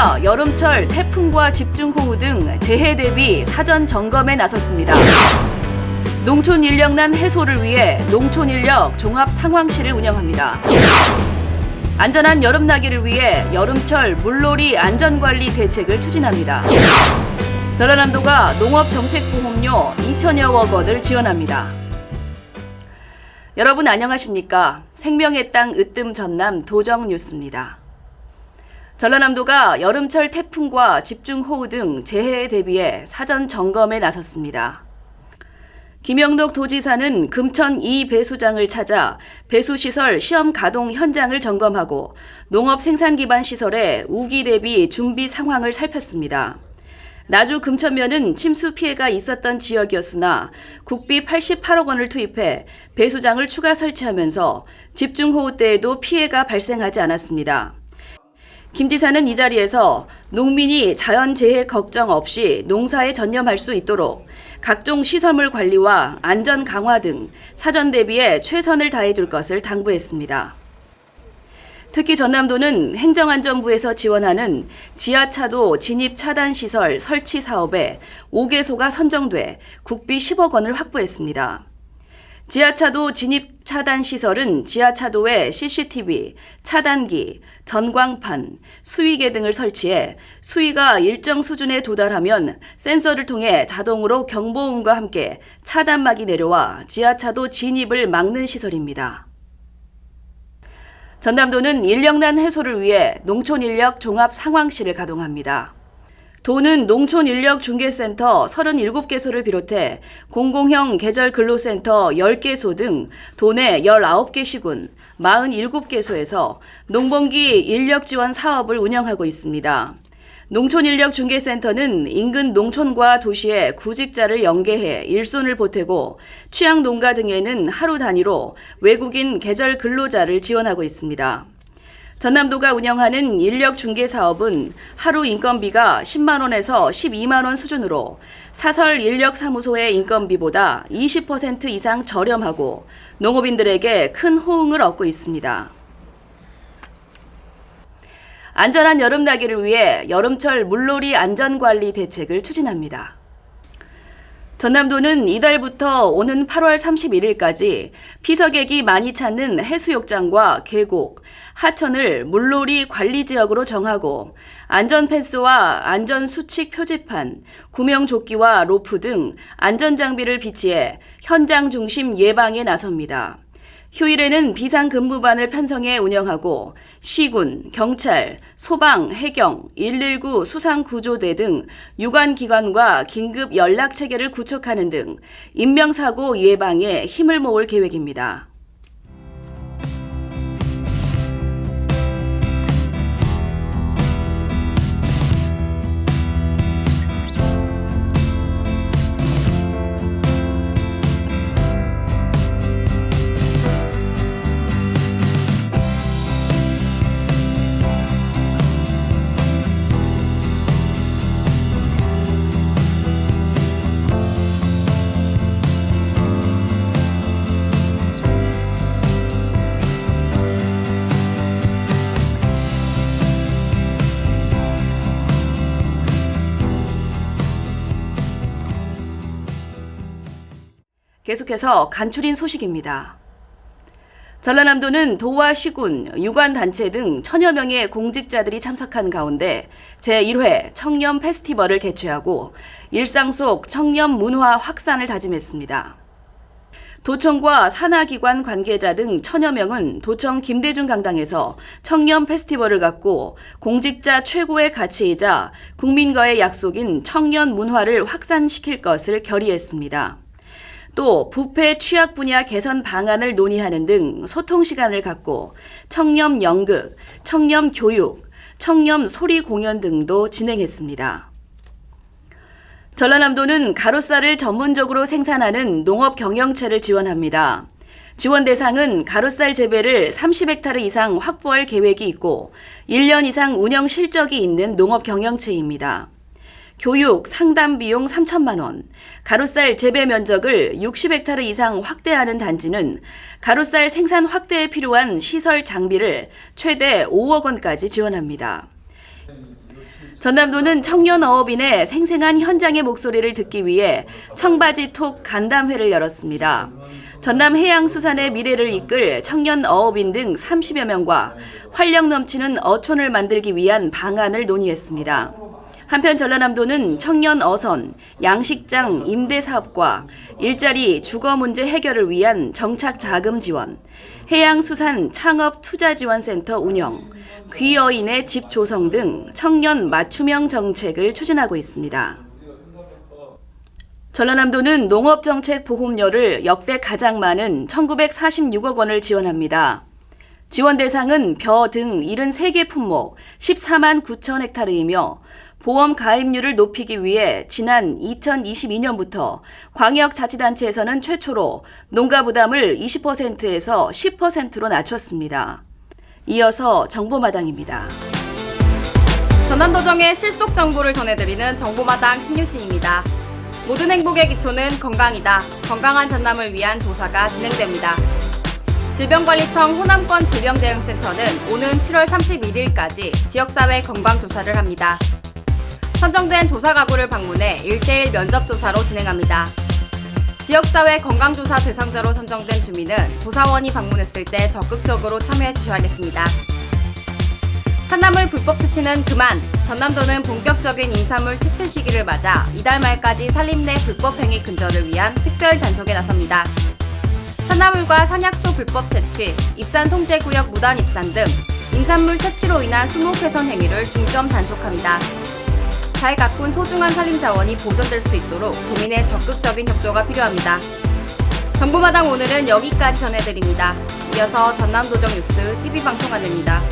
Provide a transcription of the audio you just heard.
전남도가 여름철 태풍과 집중호우 등 재해 대비 사전 점검에 나섰습니다. 농촌 인력난 해소를 위해 농촌 인력 종합 상황실을 운영합니다. 안전한 여름 나기를 위해 여름철 물놀이 안전관리 대책을 추진합니다. 전라남도가 농업정책보험료 2천여억 원을 지원합니다. 여러분 안녕하십니까? 생명의 땅 으뜸 전남 도정 뉴스입니다. 전라남도가 여름철 태풍과 집중호우 등 재해에 대비해 사전 점검에 나섰습니다. 김영덕 도지사는 금천 2 배수장을 찾아 배수시설 시험 가동 현장을 점검하고 농업 생산 기반 시설의 우기 대비 준비 상황을 살폈습니다. 나주 금천면은 침수 피해가 있었던 지역이었으나 국비 88억 원을 투입해 배수장을 추가 설치하면서 집중호우 때에도 피해가 발생하지 않았습니다. 김 지사는 이 자리에서 농민이 자연재해 걱정 없이 농사에 전념할 수 있도록 각종 시설물 관리와 안전 강화 등 사전 대비에 최선을 다해 줄 것을 당부했습니다. 특히 전남도는 행정안전부에서 지원하는 지하차도 진입 차단 시설 설치 사업에 5개소가 선정돼 국비 10억 원을 확보했습니다. 지하차도 진입 차단 시설은 지하차도에 CCTV, 차단기, 전광판, 수위계 등을 설치해 수위가 일정 수준에 도달하면 센서를 통해 자동으로 경보음과 함께 차단막이 내려와 지하차도 진입을 막는 시설입니다. 전남도는 인력난 해소를 위해 농촌인력 종합 상황실을 가동합니다. 도는 농촌 인력 중개센터 37개소를 비롯해 공공형 계절 근로센터 10개소 등 도내 19개 시군 47개소에서 농번기 인력 지원 사업을 운영하고 있습니다. 농촌인력중개센터는 인근 농촌과 도시의 구직자를 연계해 일손을 보태고 취약 농가 등에는 하루 단위로 외국인 계절 근로자를 지원하고 있습니다. 전남도가 운영하는 인력 중개 사업은 하루 인건비가 10만 원에서 12만 원 수준으로 사설 인력 사무소의 인건비보다 20% 이상 저렴하고 농업인들에게 큰 호응을 얻고 있습니다. 안전한 여름 나기를 위해 여름철 물놀이 안전관리 대책을 추진합니다. 전남도는 이달부터 오는 8월 31일까지 피서객이 많이 찾는 해수욕장과 계곡, 하천을 물놀이 관리 지역으로 정하고 안전 펜스와 안전 수칙 표지판, 구명 조끼와 로프 등 안전 장비를 비치해 현장 중심 예방에 나섭니다. 휴일에는 비상근무반을 편성해 운영하고 시군, 경찰, 소방, 해경, 119 수상구조대 등 유관기관과 긴급 연락체계를 구축하는 등 인명사고 예방에 힘을 모을 계획입니다. 계속해서 간추린 소식입니다. 전라남도는 도와 시군, 유관단체 등 천여 명의 공직자들이 참석한 가운데 제1회 청년 페스티벌을 개최하고 일상 속 청년 문화 확산을 다짐했습니다. 도청과 산하기관 관계자 등 천여 명은 도청 김대중 강당에서 청년 페스티벌을 갖고 공직자 최고의 가치이자 국민과의 약속인 청년 문화를 확산시킬 것을 결의했습니다. 또 부패 취약 분야 개선 방안을 논의하는 등 소통 시간을 갖고 청렴 연극, 청렴 교육, 청렴 소리 공연 등도 진행했습니다. 전라남도는 가로쌀을 전문적으로 생산하는 농업 경영체를 지원합니다. 지원 대상은 가로쌀 재배를 30헥타르 이상 확보할 계획이 있고 1년 이상 운영 실적이 있는 농업 경영체입니다. 교육 상담 비용 3천만 원, 가로쌀 재배 면적을 60헥타르 이상 확대하는 단지는 가로쌀 생산 확대에 필요한 시설 장비를 최대 5억 원까지 지원합니다. 전남도는 청년 어업인의 생생한 현장의 목소리를 듣기 위해 청바지 톡 간담회를 열었습니다. 전남 해양수산의 미래를 이끌 청년 어업인 등 30여 명과 활력 넘치는 어촌을 만들기 위한 방안을 논의했습니다. 한편 전라남도는 청년 어선, 양식장 임대 사업과 일자리 주거 문제 해결을 위한 정착 자금 지원, 해양수산 창업 투자 지원센터 운영, 귀어인의 집 조성 등 청년 맞춤형 정책을 추진하고 있습니다. 전라남도는 농업정책 보험료를 역대 가장 많은 1946억 원을 지원합니다. 지원 대상은 벼 등 73개 품목 14만 9천 헥타르이며 보험 가입률을 높이기 위해 지난 2022년부터 광역자치단체에서는 최초로 농가 부담을 20%에서 10%로 낮췄습니다. 이어서 정보마당입니다. 전남도정의 실속 정보를 전해드리는 정보마당 신유진입니다. 모든 행복의 기초는 건강이다. 건강한 전남을 위한 조사가 진행됩니다. 질병관리청 호남권 질병대응센터는 오는 7월 31일까지 지역사회 건강조사를 합니다. 선정된 조사 가구를 방문해 1대1 면접조사로 진행합니다. 지역사회 건강조사 대상자로 선정된 주민은 조사원이 방문했을 때 적극적으로 참여해 주셔야겠습니다. 산나물 불법 퇴치는 그만! 전남도는 본격적인 임산물 퇴출 시기를 맞아 이달 말까지 산림 내 불법 행위 근절을 위한 특별 단속에 나섭니다. 산나물과 산약초 불법 퇴치, 입산 통제구역 무단 입산 등 임산물 퇴치로 인한 수목훼손 행위를 중점 단속합니다. 잘 가꾼 소중한 산림 자원이 보존될 수 있도록 도민의 적극적인 협조가 필요합니다. 정보마당 오늘은 여기까지 전해드립니다. 이어서 전남도정 뉴스 TV 방송 안내입니다.